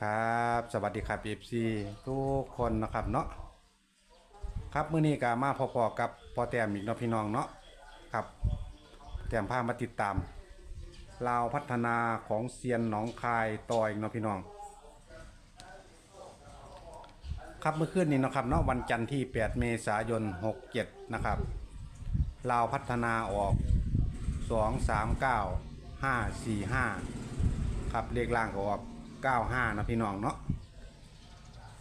ครับ สวัสดีครับ FC ทุกคนนะครับเนาะครับมื้อนี้ก็มาพอๆกับพอแต้มอีกเนาะพี่น้องเนาะครับแต้มพามาติดตามลาวพัฒนาของเซียนหนองคายต่ออีกเนาะพี่น้อง ครับเมื่อคืนนี้นะครับเนาะวันจันทร์ที่ 8 เมษายน 67 นะครับลาวพัฒนาออก 2 3 9 5 4 5 ครับเลขล่างก็ออก 95นะพี่น้องเนาะ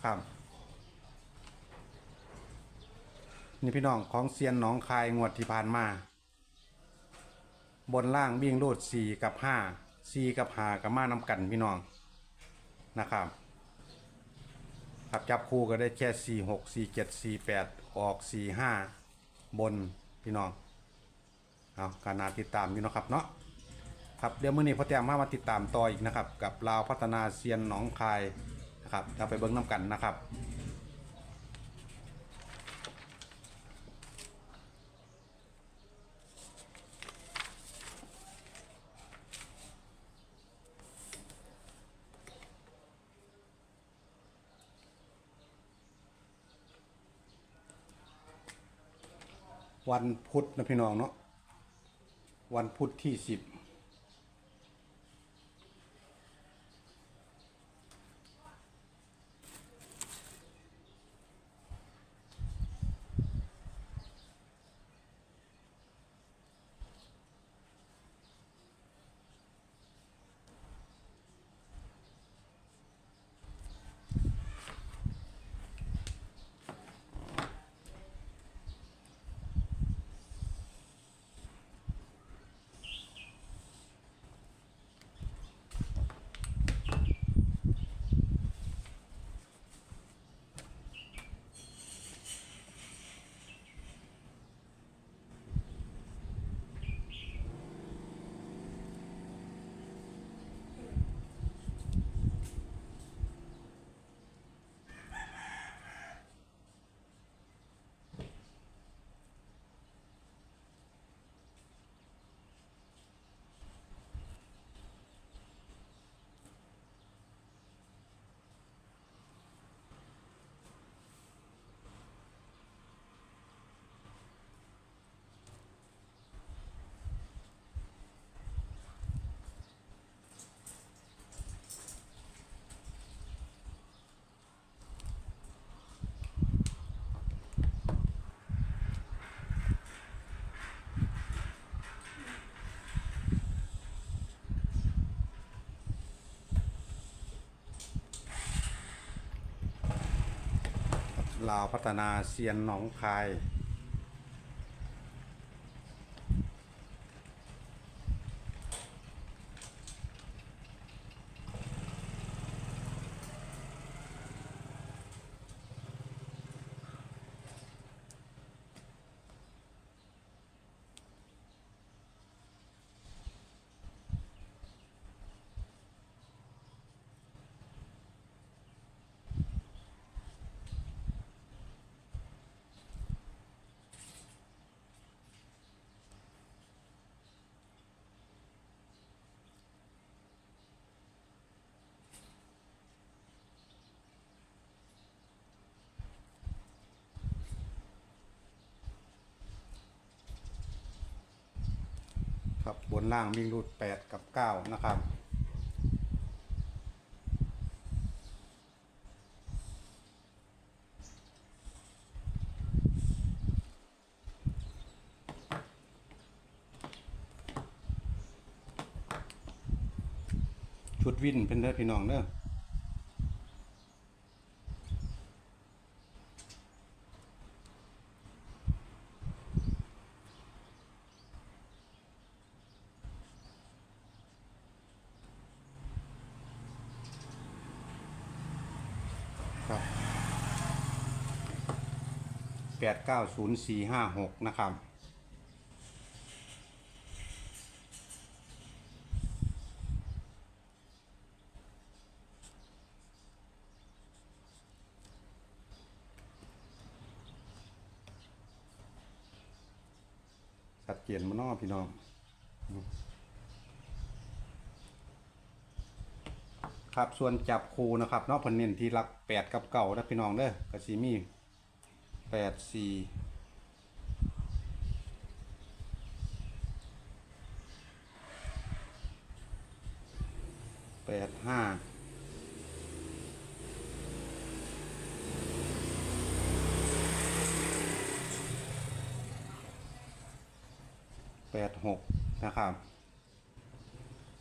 ครับนี่พี่น้องของเซียนหนองคายงวดที่ผ่านมา บนล่างวิ่งรูด4กับ5 4กับ5กับมานำกันพี่น้องนะครับครับจับคู่ก็ได้แค่สี่หกสี่เจ็ดสี่แปดออกสี่ห้าบนพี่น้องเอาการนาติดตามอยู่นาะครับเนาะ ครับเดี๋ยวมื้อนี้พ่อแต้มมามาติดตามต่ออีกนะครับ กับลาวพัฒนาเซียนหนองคายนะครับเราไปเบิ้งน้ำกันนะครับ วันพุธนะพี่น้องเนาะวันพุธที่สิบ ลาวพัฒนาเซียนหนองคาย ครับบนล่างวิ่งรูด8กับ9นะครับชุดวินเป็นเด้อพี่น้องเด้อ แปดเก้าศูนย์สี่ห้าหกนะครับ สัดเกียนมานอพี่น้องครับส่วนจับคูนะครับนาะเพิ่นเน้นที่หลักแปดกับเก่านะพี่น้องเด้อก็สิมี แปดสี่แปดห้าแปดหกนะครับ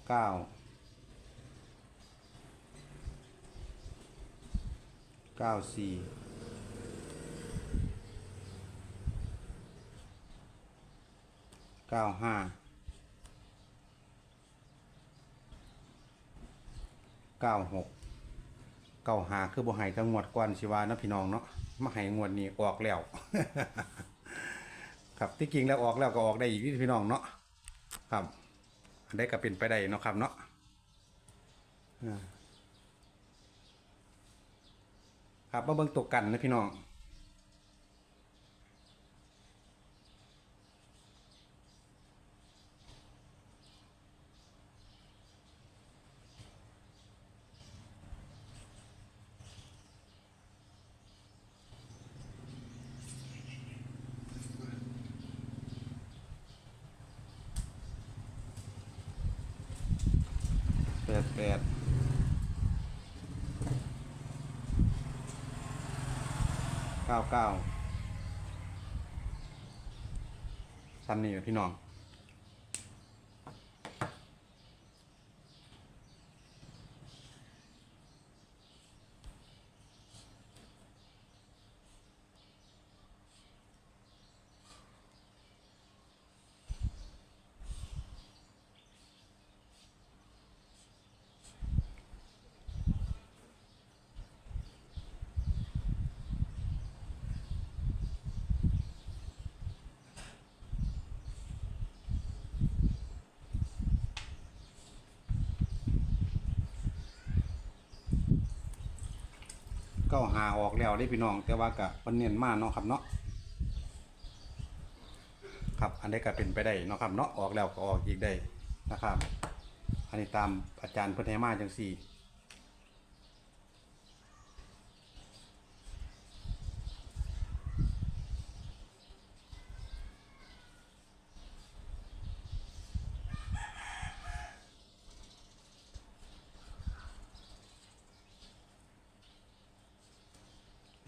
เก้าเก้าสี่ เก้าห้าเก้าหกเก้าหาคือบ่ให้ทั้งงวดก่อนสิวานะพี่น้องเนาะมาให้งวดนี้ออกแล้ว ครับที่จริงแล้วออกแล้วก็ออกได้อีกพี่น้องเนาะครับอันใดก็เป็นไปได้เนาะครับเนาะครับมาเบิ่งตกกันนะพี่น้อง แปดเก้าเก้าซ้ำนี่พี่น้อง ก้าหาออกแล้วได้พี่น้อง แต่ว่ากับมันเนียนมากเนาะครับเนาะครับอันนี้ก็เป็นไปได้เนาะครับเนาะออกแล้วก็ออกอีกได้นะครับ อันนี้ตามอาจารย์เพุทธมาจังสี่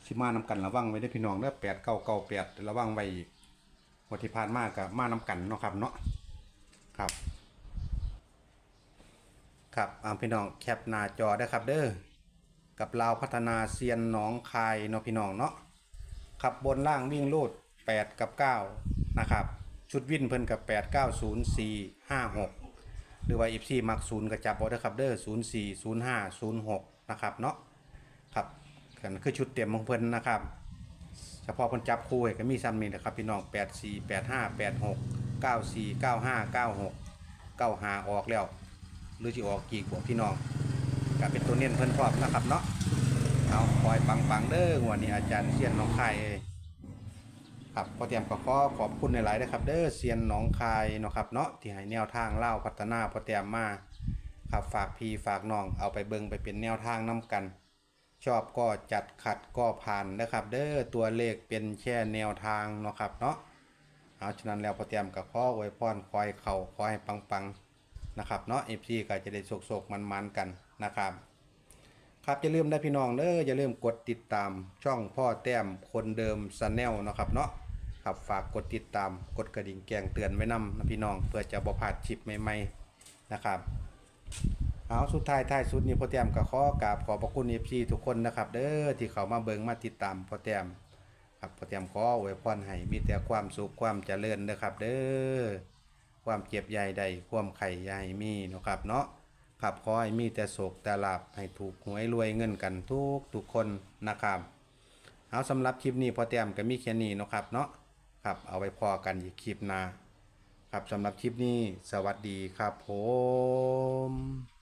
สิมานำกันระวังไว้ได้พี่น้องเด้อแปดเก้าเก้าแปดระวังไว้อีกวันที่ผ่านมากับมานำกันเนาะครับเนาะครับ ครับอ่าพี่น้องแคปหน้าจอได้อครับเด้อกับลาวพัฒนาเซียนหนองคายเนาะพี่น้องเนาะขับบนล่างวิ่งลูด8 กับ 9 นะครับ ชุดวิ่นเพิ่นกับ 8 9 0 4 5 6 หรือว่า FC มัก0กับจับเอาเด้อครับเด้อ0 4 0 5 0 6 นะครับเนาะครับ กันคือชุดเต็มของเพิ่นนะครับ เฉพาะเพิ่นจับคู่ให้ก็มีซ้ำนี่นะครับพี่น้อง8 4 8 5 8 6 9 4 9 5 9 6 9 5ออกแล้ว หรือสิออกกี่บวกพี่น้องก็เป็นตัวเน้นเพิ่นพร้อมนะครับเนาะเอาคอยปังๆเด้อวดนี้อาจารย์เซียนน้องคายเอ้ยครับพอเตรียมก็ขอขอบคุณในหลายๆนะครับ เด้อเซียนหนองคายเนาะครับเนาะที่ให้แนวทางเล่าพัฒนาพอเตรียมมาครับฝากพี่ฝากน้องเอาไปเบิงไปเป็นแนวทางนํกัน ชอบก็จัดขัดก็ผ่านนะครับ เด้อตัวเลขเป็นแค่แนวทางเนาะครับเนาะเอาฉะนั้นแล้วพอเตรียมกับข้ออวยพรคอยเข่าคอยให้ปังๆนะครับเนาะเอฟซีก็จะได้โศกๆมันๆกันนะครับ ครับอย่าลืมได้พี่น้องเด้ออย่าลืมกดติดตามช่องพ่อแต้มคนเดิมสแนลนาะครับเนาะครับฝากกดติดตามกดกระดิ่งแจ้งเตือนไว้นำนะพี่น้องเพื่อจะบ่พลาดคลิปใหม่ๆนะครับ เอาสุดท้ายท้ายสุดนี้พ่อแต้มก็ขอกราบขอบพระคุณเอฟซีทุกคนนะครับ เด้อที่เขามาเบิงมาติดตามพ่อแต้มครับพ่อแต้มขออวยพรให้มีแต่ความสุขความเจริญนะครับ เด้อความเจ็บใหญ่ใดความไข่ใหญ่มีนะครับเนาะครับขอให้มีแต่โศกแต่ลาบให้ถูกหวยรวยเงินกันทุกทุกคนนะครับเอาสำหรับคลิปนี้พ่อแต้มก็มีแค่นี้นะครับเนาะครับเอาไว้พอกันอีกคลิปหน้าครับสำหรับคลิปนี้สวัสดีครับผม